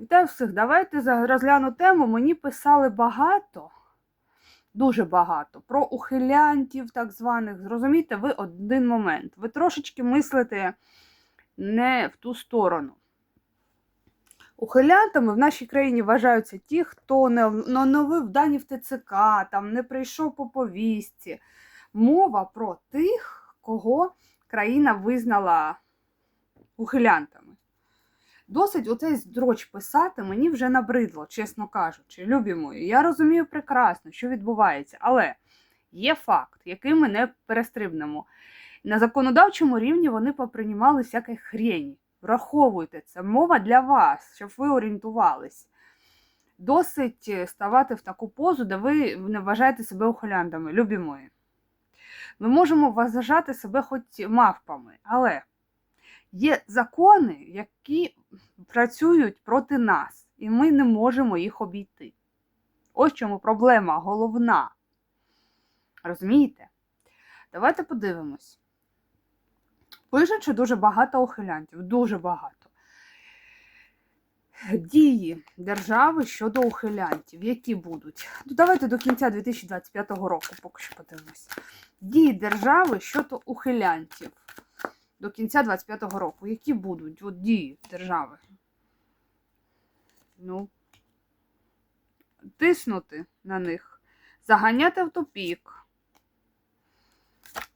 Вітаю всіх. Давайте розгляну тему. Мені писали багато, дуже багато, про ухилянтів, так званих. Зрозумійте, ви один момент. Ви трошечки мислите не в ту сторону. Ухилянтами в нашій країні вважаються ті, хто не оновив дані в ТЦК, там не прийшов по повістці. Мова про тих, кого країна визнала ухилянтами. Досить оцей здроч писати мені вже набридло, чесно кажучи, любі мої. Я розумію прекрасно, що відбувається, але є факт, який ми не перестрибнемо. На законодавчому рівні вони поприймали всяке хрені. Враховуйте це. Мова для вас, щоб ви орієнтувались. Досить е, ставати в таку позу, де ви не вважаєте себе ухиляндами, любі мої. Ми можемо вважати себе хоч мавпами, але є закони, які працюють проти нас, і ми не можемо їх обійти. Ось чому проблема головна. Розумієте? Давайте подивимось. Пишуть, що дуже багато ухилянтів, дуже багато. Дії держави щодо ухилянтів, які будуть. Ну, давайте до кінця 2025 року поки що подивимось. Дії держави щодо ухилянтів до кінця 25-го року. Які будуть от дії держави? Ну, тиснути на них, заганяти в тупік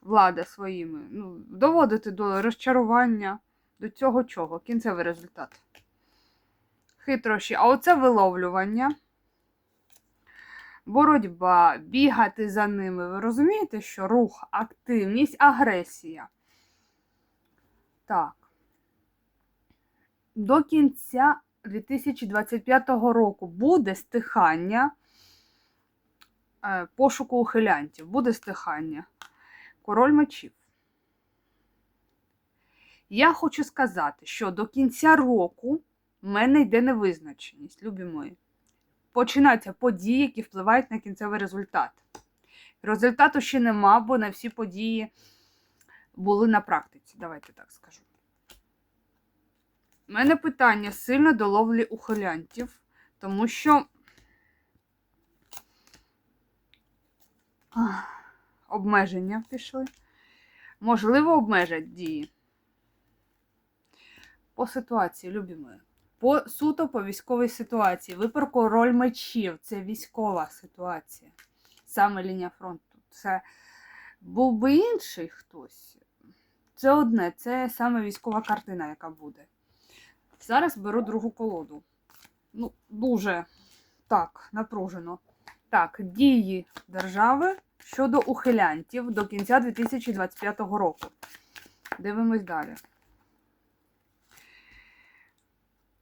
влада своїми, ну, доводити до розчарування, до цього чого? Кінцевий результат. Хитрощі. А оце виловлювання. Боротьба, бігати за ними. Ви розумієте, що рух, активність, агресія. Так. До кінця 2025 року буде стихання е, пошуку ухилянтів. Буде стихання. Король мечів. Я хочу сказати, що до кінця року в мене йде невизначеність, любі мої. Починаються події, які впливають на кінцевий результат. Результату ще нема, бо не всі події були на практиці. Давайте так скажу. У мене питання сильно до ловлі ухилянтів, тому що обмеження пішли. Можливо, обмежать дії. По ситуації, любі мої. По суто по військовій ситуації. Ви про король мечів. Це військова ситуація. Саме лінія фронту. Це був би інший хтось. Це одне, це саме військова картина, яка буде. Зараз беру другу колоду. Ну, дуже так, напружено. Так, дії держави щодо ухилянтів до кінця 2025 року. Дивимось далі.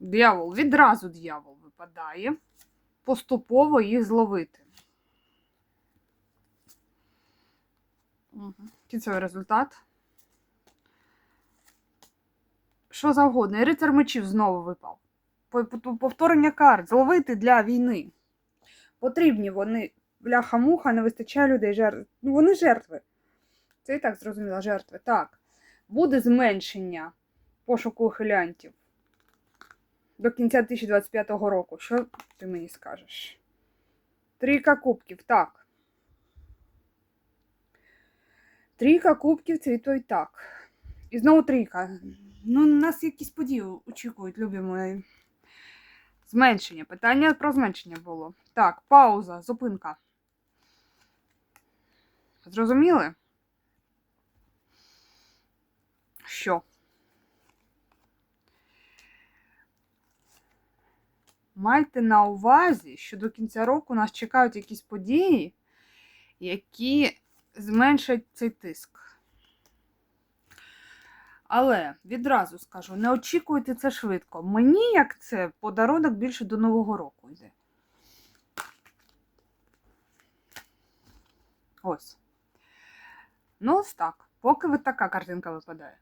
Д'явол, відразу д'явол випадає. Поступово їх зловити. Угу. Кінцевий результат. Що завгодно. І рицар мечів знову випав. По- по- Повторення карт. Зловити для війни. Потрібні вони. Бляха-муха, не вистачає людей жертв. Ну, вони жертви. Це і так зрозуміло, жертви. Так. Буде зменшення пошуку ухилянтів до кінця 2025 року. Що ти мені скажеш? Трійка кубків, так. Трійка кубків це і то так. І знову трійка. Ну, нас якісь події очікують, любі мої. Зменшення. Питання про зменшення було. Так, пауза, зупинка. Зрозуміли? Що? Майте на увазі, що до кінця року нас чекають якісь події, які зменшать цей тиск. Але відразу скажу, не очікуйте це швидко. Мені, як це, подарунок більше до Нового року йде. Ось. Ну, ось так. Поки ви така картинка випадає.